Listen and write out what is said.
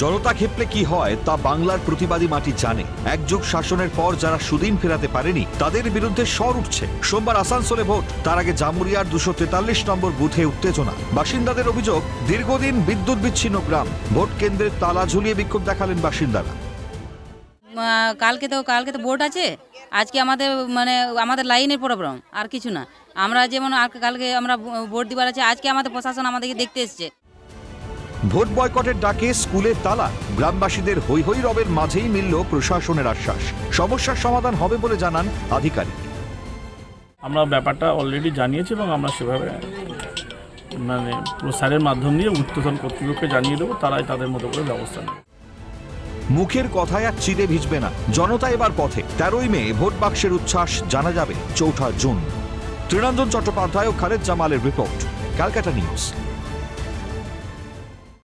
জনতা ক্ষেপলে কি হয় তা বাংলার প্রতিবাদী মাটি জানে। একযুগ শাসনের পর যারা সুদিন ফেরাতে পারেনি, তাদের বিরুদ্ধে স্বর উঠছে। সোমবার আসানসোলে ভোট, তার আগে জামুরিয়ার দুশো তেতাল্লিশ নম্বর বুথে উত্তেজনা। বাসিন্দাদের অভিযোগ, দীর্ঘদিন বিদ্যুৎ বিচ্ছিন্ন গ্রাম। ভোট কেন্দ্রের তালা ঝুলিয়ে বিক্ষোভ দেখালেন বাসিন্দারা। কালকে তো কালকে তো ভোট আছে। আজকে আমাদের মানে আমাদের লাইনের প্রবলেম আর কিছু না। আমরা যেমন কালকে আমরা ভোট দিবার আছে, আজকে আমাদের প্রশাসন আমাদেরকে দেখতে এসছে। ভোট বয়কটের ডাকে স্কুলের তালা। গ্রামবাসীদের হৈ হৈ রবের মাঝেই মিলল প্রশাসনের আশ্বাস। সমস্যার সমাধান হবে বলে জানান আধিকারিক। আমরা ব্যাপারটা অলরেডি জানিয়েছি এবং আমরা সেভাবে মানে প্রসারের মাধ্যম দিয়ে উত্তোলন কর্তৃপক্ষকে জানিয়ে দেবো তারাই তাদের মতো করে ব্যবস্থা নেবে। মুখের কথায় আর চিড়ে ভিজবে না। জনতা এবার পথে। তেরোই মে ভোট বাক্সের উচ্ছ্বাস জানা যাবে চৌঠা জুন। তৃণাঞ্জন চট্টোপাধ্যায় ও খালেদ জামালের রিপোর্ট ক্যালকাটা নিউজ।